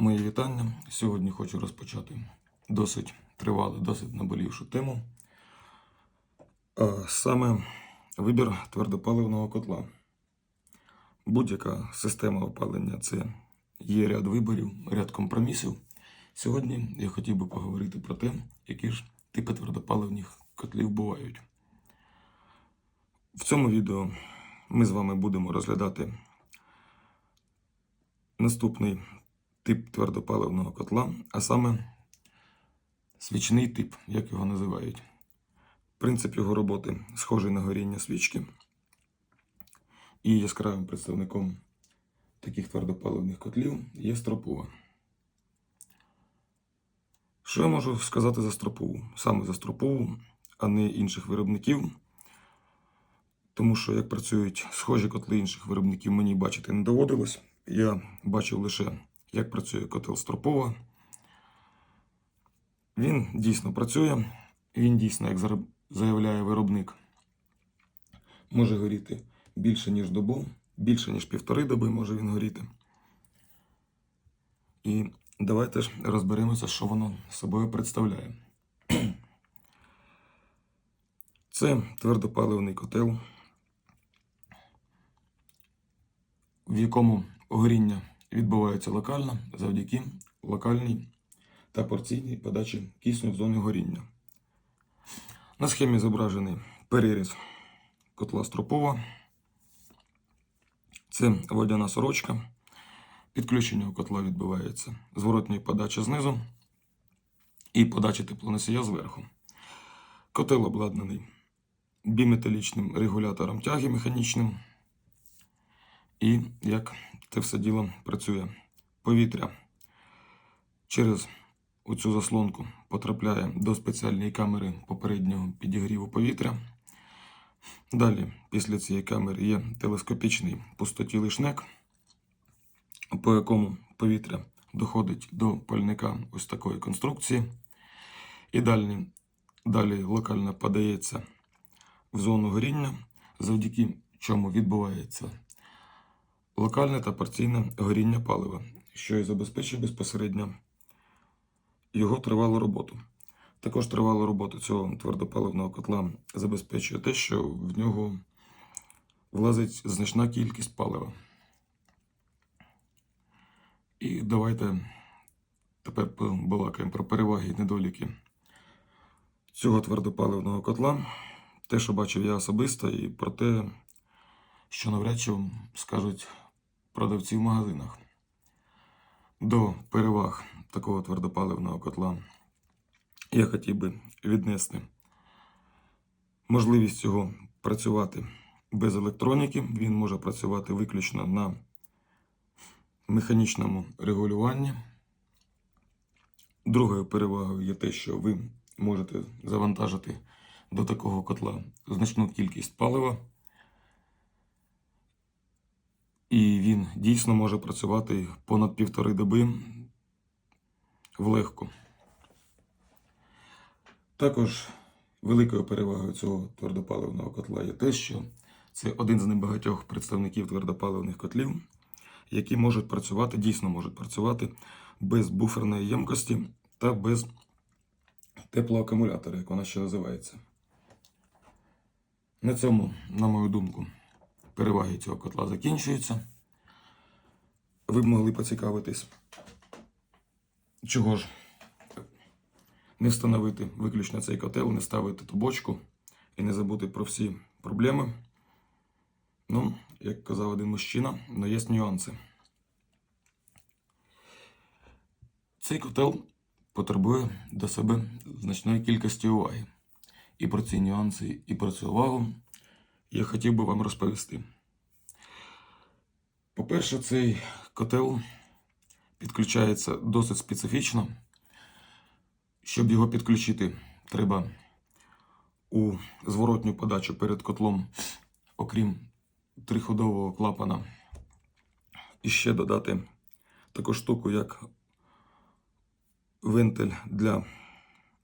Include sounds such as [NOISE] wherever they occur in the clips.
Мої вітання. Сьогодні хочу розпочати досить тривалу, досить наболівшу тему. Саме вибір твердопаливного котла. Будь-яка система опалення це є ряд виборів, ряд компромісів. Сьогодні я хотів би поговорити про те, які ж типи твердопаливних котлів бувають. В цьому відео ми з вами будемо розглядати наступний тип твердопаливного котла, а саме свічний тип, як його називають. Принцип його роботи схожий на горіння свічки. І яскравим представником таких твердопаливних котлів є стропува. Що я можу сказати за стропову? Саме за стропову, а не інших виробників. Тому що як працюють схожі котли інших виробників, мені бачити не доводилось. Я бачив лише, як працює котел Стропова. Він дійсно працює, він дійсно, як заявляє виробник, може горіти більше, ніж добу, більше, ніж півтори доби може він горіти. І давайте ж розберемося, що воно собою представляє. [CLEARS THROAT] Це твердопаливний котел, в якому горіння відбувається локально завдяки локальній та порційній подачі кисню в зоні горіння. На схемі зображений переріз котла стропова. Це водяна сорочка. Підключення у котла відбувається зворотньої подачі знизу і подачі теплоносія зверху. Котел обладнаний біметалічним регулятором тяги механічним. І як це все діло працює. Повітря через оцю заслонку потрапляє до спеціальної камери попереднього підігріву повітря. Далі, після цієї камери є телескопічний пустотілий шнек, по якому повітря доходить до пальника ось такої конструкції. І далі, далі локально подається в зону горіння, завдяки чому відбувається локальне та порційне горіння палива, що і забезпечує безпосередньо його тривалу роботу. Також тривалу роботу цього твердопаливного котла забезпечує те, що в нього влазить значна кількість палива. І давайте тепер побалакаємо про переваги і недоліки цього твердопаливного котла. Те, що бачив я особисто, і про те, що навряд чи скажуть продавці в магазинах. До переваг такого твердопаливного котла я хотів би віднести можливість його працювати без електроніки. Він може працювати виключно на механічному регулюванні. Другою перевагою є те, що ви можете завантажити до такого котла значну кількість палива. І він дійсно може працювати понад півтори доби влегку. Також великою перевагою цього твердопаливного котла є те, що це один з небагатьох представників твердопаливних котлів, які можуть працювати, дійсно можуть працювати без буферної ємкості та без теплоакумулятора, як вона ще називається. На цьому, на мою думку, переваги цього котла закінчуються. Ви б могли поцікавитись, чого ж не встановити виключно цей котел, не ставити ту бочку і не забути про всі проблеми. Ну, як казав один мужчина, але є нюанси. Цей котел потребує до себе значної кількості уваги. І про ці нюанси, і про цю увагу я хотів би вам розповісти. По-перше, цей котел підключається досить специфічно. Щоб його підключити, треба у зворотню подачу перед котлом, окрім триходового клапана, іще додати таку штуку, як вентиль для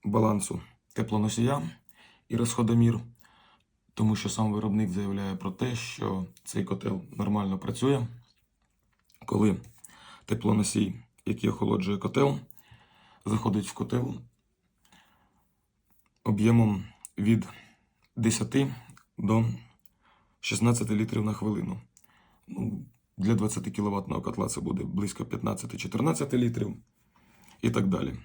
балансу теплоносія і розходомір, тому що сам виробник заявляє про те, що цей котел нормально працює, коли теплоносій який охолоджує котел, заходить в котел об'ємом від 10 до 16 літрів на хвилину. Ну, для 20 кВт котла це буде близько 15-14 літрів і так далі.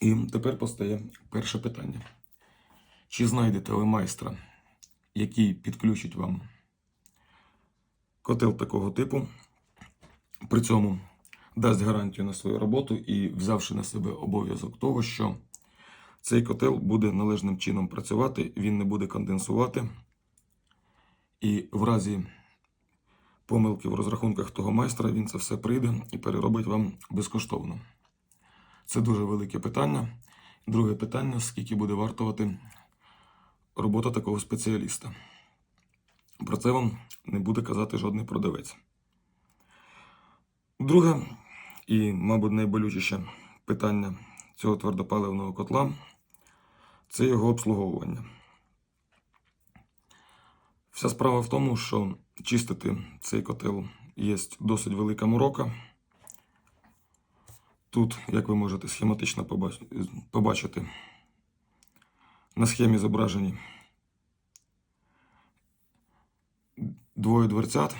І тепер постає перше питання. Чи знайдете ви майстра, який підключить вам котел такого типу, при цьому дасть гарантію на свою роботу і взявши на себе обов'язок того, що цей котел буде належним чином працювати, він не буде конденсувати, і в разі помилки в розрахунках того майстра він це все прийде і переробить вам безкоштовно. Це дуже велике питання. Друге питання: скільки буде вартувати робота такого спеціаліста. Про це вам не буде казати жодний продавець. Друге, і, мабуть, найболючіше питання цього твердопаливного котла це його обслуговування. Вся справа в тому, що чистити цей котел є досить велика морока. Тут, як ви можете схематично побачити, на схемі зображені двоє дверцят,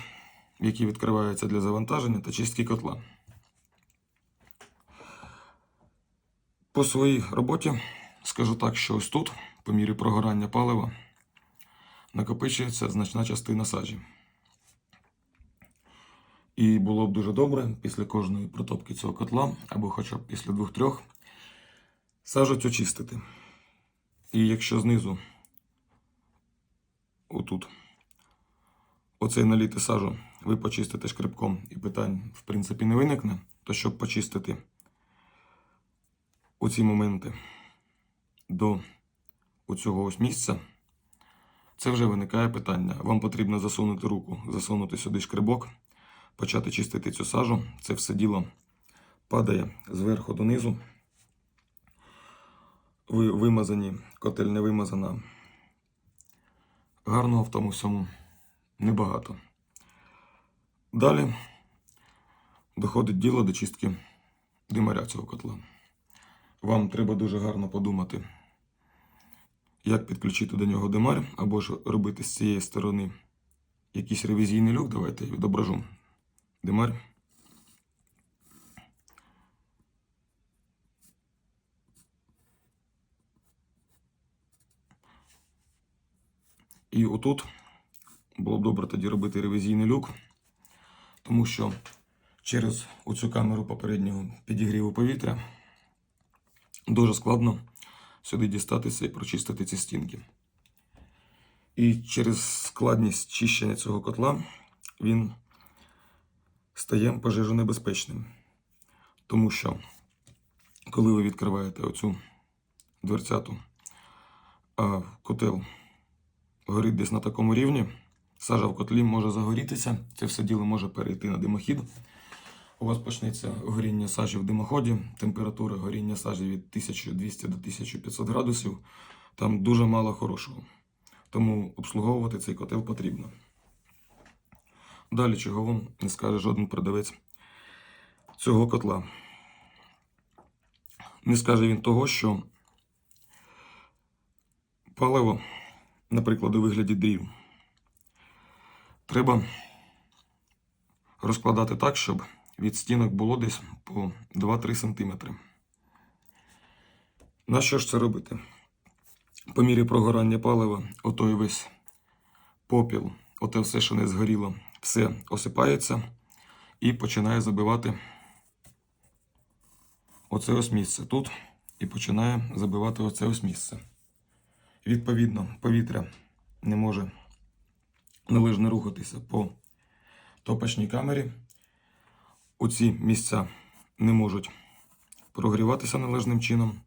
які відкриваються для завантаження та чистки котла. По своїй роботі скажу так, що ось тут, по мірі прогорання палива, накопичується значна частина сажі. І було б дуже добре після кожної протопки цього котла, або хоча б після двох-трьох, сажу цю чистити. І якщо знизу, отут, оцей наліти сажу, ви почистите шкребком і питань, в принципі, не виникне, то щоб почистити оці моменти до оцього ось місця, це вже виникає питання. Вам потрібно засунути руку, засунути сюди шкребок, почати чистити цю сажу. Це все діло падає зверху донизу. Ви вимазані, котель не вимазана. Гарного в тому всьому небагато. Далі доходить діло до чистки димаря цього котла. Вам треба дуже гарно подумати, як підключити до нього димар, або ж робити з цієї сторони якийсь ревізійний люк. Давайте я відображу димар. І отут було б добре тоді робити ревізійний люк, тому що через оцю камеру попереднього підігріву повітря дуже складно сюди дістатися і прочистити ці стінки. І через складність чищення цього котла він стає пожежонебезпечним. Тому що, коли ви відкриваєте оцю дверцяту, котел горить десь на такому рівні, сажа в котлі може загорітися, це все діло може перейти на димохід. У вас почнеться горіння сажі в димоході, температура горіння сажі від 1200 до 1500 градусів. Там дуже мало хорошого. Тому обслуговувати цей котел потрібно. Далі, чого вам не скаже жоден продавець цього котла. Не скаже він того, що паливо, наприклад, у вигляді дрів, треба розкладати так, щоб від стінок було десь по 2-3 см. На що ж це робити? По мірі прогорання палива, отой весь попіл, оте все, що не згоріло, все осипається і починає забивати оце ось місце тут і починає забивати оце ось місце. Відповідно, повітря не може належно рухатися по топочній камері. Оці місця не можуть прогріватися належним чином,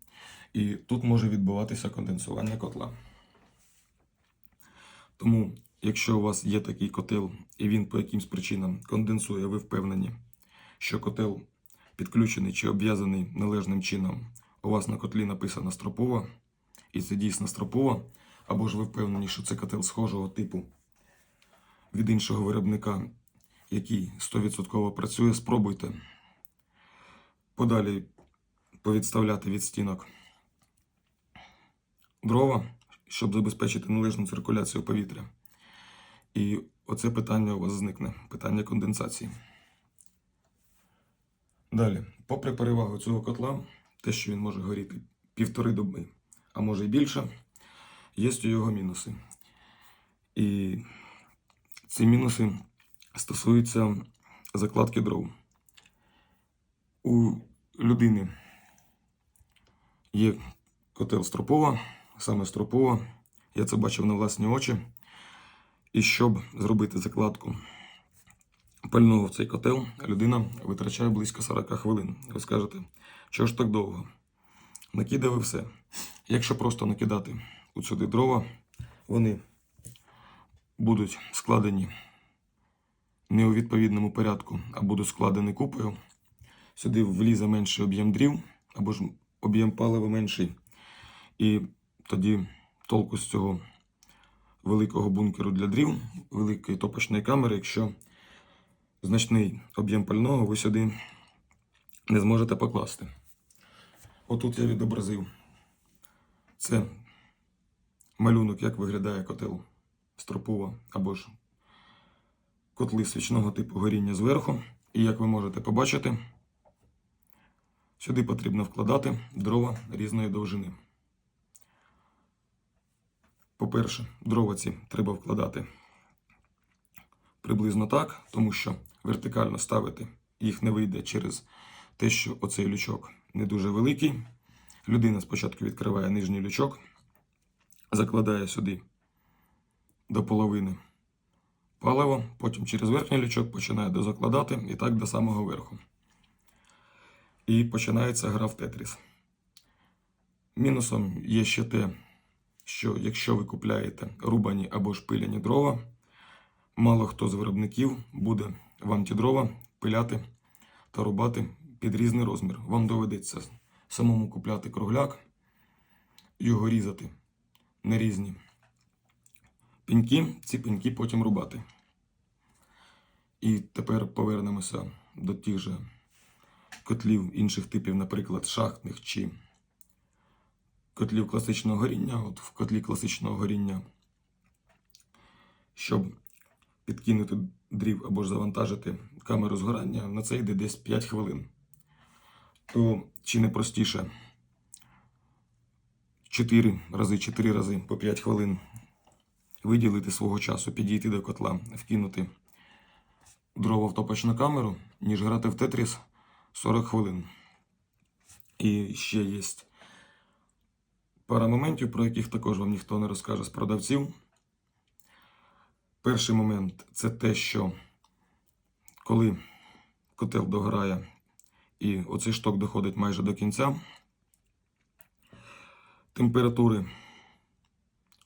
і тут може відбуватися конденсування котла. Тому, якщо у вас є такий котел і він по якимсь причинам конденсує, ви впевнені, що котел підключений чи обв'язаний належним чином, у вас на котлі написано стропова, і це дійсно стропова, або ж ви впевнені, що це котел схожого типу? Від іншого виробника, який 100% працює, спробуйте подалі повідставляти від стінок дрова, щоб забезпечити належну циркуляцію повітря. І оце питання у вас зникне. Питання конденсації. Далі, попри перевагу цього котла, те, що він може горіти півтори доби, а може й більше, є у його мінуси. І ці мінуси стосуються закладки дров. У людини є котел стропова, саме стропова. Я це бачив на власні очі. І щоб зробити закладку пального в цей котел, людина витрачає близько 40 хвилин. Ви скажете, що ж так довго? Накидав і все. Якщо просто накидати у сюди дрова, вони будуть складені не у відповідному порядку, а будуть складені купою. Сюди влізе менший об'єм дрів, або ж об'єм палива менший. І тоді толку з цього великого бункеру для дрів, великої топочної камери, якщо значний об'єм пального ви сюди не зможете покласти. Отут я відобразив. Це малюнок, як виглядає котел стропова або ж котли свічного типу горіння зверху. І як ви можете побачити, сюди потрібно вкладати дрова різної довжини. По-перше, дрова ці треба вкладати приблизно так, тому що вертикально ставити їх не вийде через те, що оцей лючок не дуже великий. Людина спочатку відкриває нижній лючок, закладає сюди до половини паливо, потім через верхній лючок починає дозакладати і так до самого верху. І починається гра в тетріс. Мінусом є ще те, що якщо ви купляєте рубані або ж пиляні дрова, мало хто з виробників буде вам ті дрова пиляти та рубати під різний розмір. Вам доведеться самому купляти кругляк, його різати на різні пеньки, ці пеньки потім рубати. І тепер повернемося до тих же котлів інших типів, наприклад, шахтних чи котлів класичного горіння. От в котлі класичного горіння, щоб підкинути дрів або ж завантажити камеру згорання, на це йде десь 5 хвилин. То чи не простіше 4 рази, 4 рази по 5 хвилин виділити свого часу, підійти до котла, вкинути дрова в топочну камеру, ніж грати в Тетріс 40 хвилин. І ще є пара моментів, про яких також вам ніхто не розкаже з продавців. Перший момент це те, що коли котел догорає і оцей шток доходить майже до кінця, температури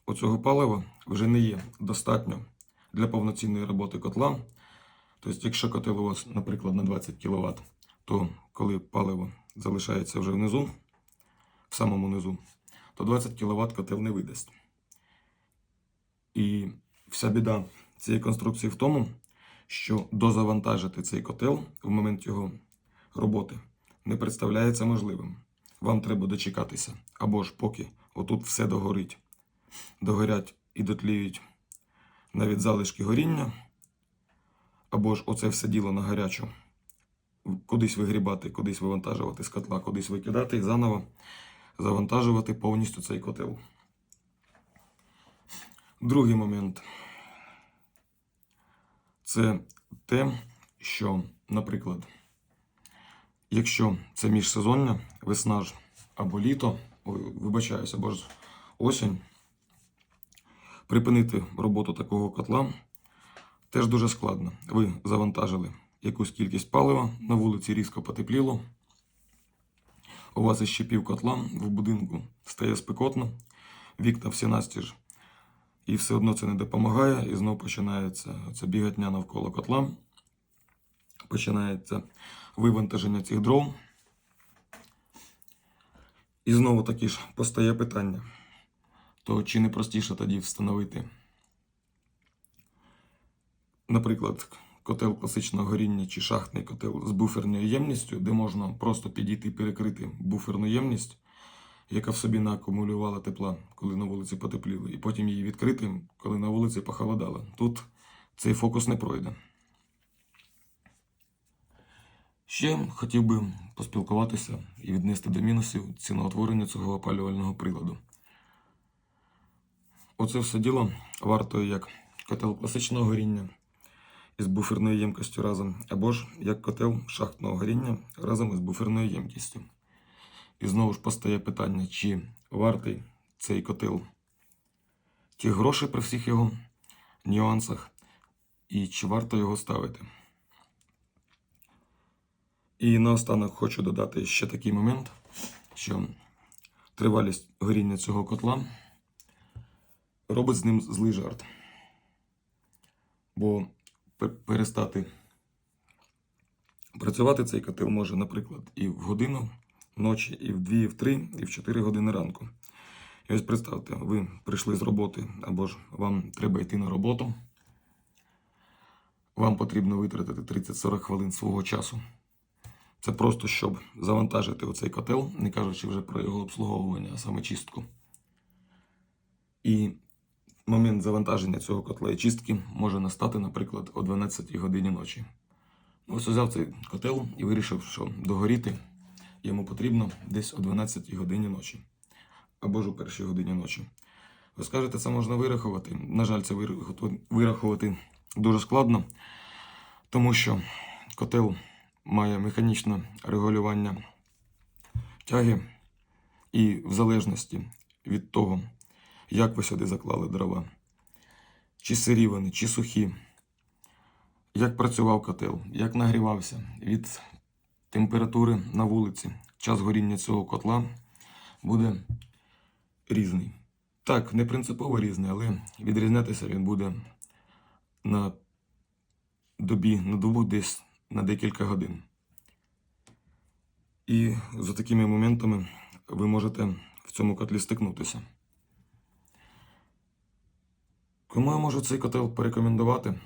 оцього палива вже не є достатньо для повноцінної роботи котла. Тобто, якщо котел у вас, наприклад, на 20 кВт, то коли паливо залишається вже внизу, в самому низу, то 20 кВт котел не видасть. І вся біда цієї конструкції в тому, що дозавантажити цей котел в момент його роботи. Не представляється можливим. Вам треба дочекатися, або ж поки отут все догорить, догорять і дотліють навіть залишки горіння, або ж оце все діло на гарячу, кудись вигрібати, кудись вивантажувати з котла, кудись викидати і заново завантажувати повністю цей котел. Другий момент. Це те, що, наприклад, якщо це міжсезоння, весна ж або літо, ой, вибачаюся, або ж осінь, припинити роботу такого котла теж дуже складно. Ви завантажили якусь кількість палива, на вулиці різко потепліло. У вас іще пів котла в будинку стає спекотно, вікна всі настіж, і все одно це не допомагає, і знову починається ця бігатня навколо котла. Починається вивантаження цих дров. І знову таки ж постає питання: то чи не простіше тоді встановити, наприклад, котел класичного горіння чи шахтний котел з буферною ємністю, де можна просто підійти перекрити буферну ємність, яка в собі наакумулювала тепла, коли на вулиці потепліло, і потім її відкрити, коли на вулиці похолодало. Тут цей фокус не пройде. Ще хотів би поспілкуватися і віднести до мінусів ціноутворення цього опалювального приладу. Оце все діло вартує як котел класичного горіння із буферною ємкістю разом, або ж як котел шахтного горіння разом із буферною ємкістю. І знову ж постає питання, чи вартий цей котел тих грошей при всіх його нюансах, і чи варто його ставити. І наостанок хочу додати ще такий момент, що тривалість горіння цього котла робить з ним злий жарт. Бо перестати працювати цей котел може, наприклад, і в годину ночі, і в 2, і в 3, і в 4 години ранку. І ось представте, ви прийшли з роботи, або ж вам треба йти на роботу. Вам потрібно витратити 30-40 хвилин свого часу. Це просто щоб завантажити оцей котел, не кажучи вже про його обслуговування, а саме чистку. І момент завантаження цього котла і чистки може настати, наприклад, о 12 годині ночі. Ну, Ось взяв цей котел і вирішив, що догоріти йому потрібно десь о 12 годині ночі. Або ж у першій годині ночі. Ви скажете, це можна вирахувати. На жаль, це вирахувати дуже складно, тому що котел має механічне регулювання тяги, і в залежності від того, як ви сюди заклали дрова, чи сирі вони, чи сухі, як працював котел, як нагрівався від температури на вулиці, час горіння цього котла буде різний. Так, не принципово різний, але відрізнятися він буде на добі, на добу десь на декілька годин. І за такими моментами ви можете в цьому котлі стикнутися. Кому я можу цей котел порекомендувати?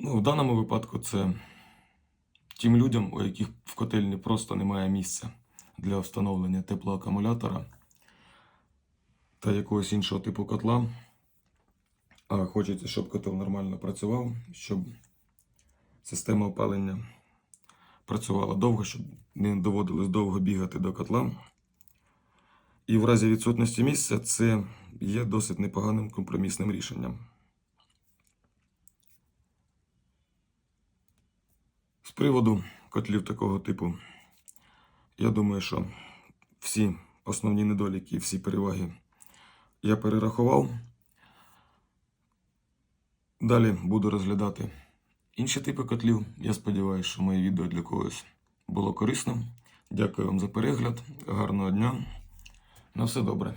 Ну, в даному випадку це тим людям, у яких в котельні просто немає місця для встановлення теплоакумулятора та якогось іншого типу котла. А хочеться, щоб котел нормально працював, щоб система опалення працювала довго, щоб не доводилось довго бігати до котла. І в разі відсутності місця це є досить непоганим компромісним рішенням. З приводу котлів такого типу, я думаю, що всі основні недоліки, всі переваги я перерахував. Далі буду розглядати інші типи котлів. Я сподіваюся, що моє відео для когось було корисним. Дякую вам за перегляд. Гарного дня. На все добре.